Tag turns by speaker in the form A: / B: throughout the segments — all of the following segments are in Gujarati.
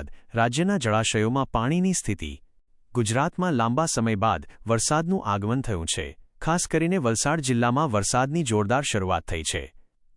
A: બાદ રાજ્યના જળાશયોમાં પાણીની સ્થિતિ. ગુજરાતમાં લાંબા સમય બાદ વરસાદનું આગમન થયું છે. ખાસ કરીને વલસાડ જિલ્લામાં વરસાદની જોરદાર શરૂઆત થઈ છે.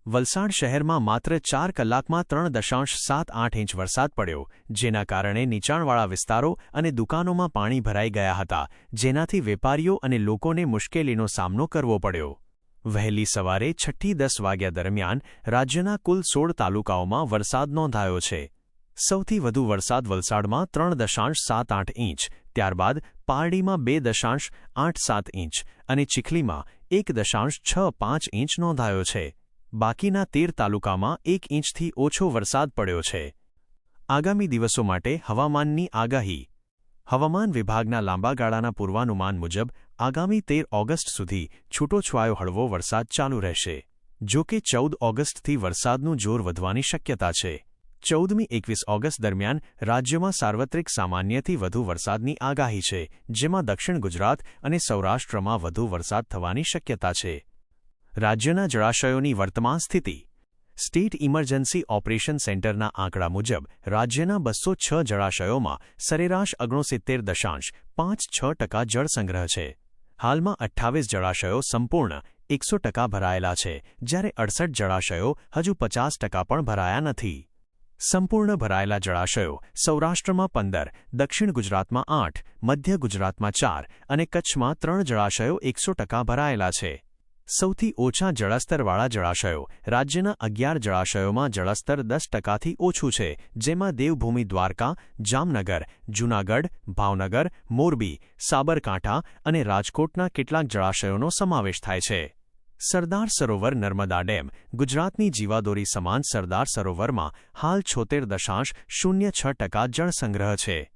A: વલસાડ શહેરમાં માત્ર ચાર કલાકમાં ત્રણ દશાંશ સાત આઠ ઇંચ વરસાદ પડ્યો, જેના કારણે નીચાણવાળા વિસ્તારો અને દુકાનોમાં પાણી ભરાઈ ગયા હતા, જેનાથી વેપારીઓ અને લોકોને મુશ્કેલીનો સામનો કરવો પડ્યો. વહેલી સવારે છઠ્ઠી દસ વાગ્યા દરમિયાન રાજ્યના કુલ સોળ તાલુકાઓમાં વરસાદ નોંધાયો છે. સૌથી વધુ વરસાદ વલસાડમાં ત્રણ દશાંશ સાત આઠ ઇંચ, ત્યારબાદ પારડીમાં બે દશાંશ આઠ સાત ઇંચ અને ચીખલીમાં એક દશાંશ છ પાંચ ઇંચ નોંધાયો છે. બાકીના તેર તાલુકામાં એક ઇંચથી ઓછો વરસાદ પડ્યો છે. આગામી દિવસો માટે હવામાનની આગાહી. હવામાન વિભાગના લાંબા ગાળાના પૂર્વાનુમાન મુજબ, આગામી તેર ઓગસ્ટ સુધી છૂટોછવાયો હળવો વરસાદ ચાલુ રહેશે. જો કે ચૌદ ઓગસ્ટથી વરસાદનું જોર વધવાની શક્યતા છે. ચૌદમી એકવીસ ઓગસ્ટ દરમિયાન રાજ્યમાં સાર્વત્રિક સામાન્યથી વધુ વરસાદની આગાહી છે, જેમાં દક્ષિણ ગુજરાત અને સૌરાષ્ટ્રમાં વધુ વરસાદ થવાની શક્યતા છે. રાજ્યના જળાશયોની વર્તમાન સ્થિતિ. સ્ટેટ ઇમરજન્સી ઓપરેશન સેન્ટરના આંકડા મુજબ, રાજ્યના બસો છ જળાશયોમાં સરેરાશ ઓગણસિત્તેર દશાંશ પાંચ છ ટકા જળસંગ્રહ છે. હાલમાં અઠ્ઠાવીસ જળાશયો સંપૂર્ણ એકસો ટકા ભરાયેલા છે, જ્યારે અડસઠ જળાશયો હજુ પચાસ ટકા પણ ભરાયા નથી. સંપૂર્ણ ભરાયેલા જળાશયો સૌરાષ્ટ્રમાં પંદર, દક્ષિણ ગુજરાતમાં આઠ, મધ્ય ગુજરાતમાં ચાર અને કચ્છમાં ત્રણ જળાશયો એકસો ટકા ભરાયેલા છે. સૌથી ઓછા જળસ્તરવાળા જળાશયો રાજ્યના અગિયાર જળાશયોમાં જળસ્તર દસ ટકાથી ઓછું છે, જેમાં દેવભૂમિ દ્વારકા, જામનગર, જૂનાગઢ, ભાવનગર, મોરબી, સાબરકાંઠા અને રાજકોટના કેટલાક જળાશયોનો સમાવેશ થાય છે. સરદાર સરોવર નર્મદા ડેમ, ગુજરાતની જીવાદોરી સમાન સરદાર સરોવરમાં હાલ છોતેર દશાંશ શૂન્ય છ ટકા જળસંગ્રહ છે.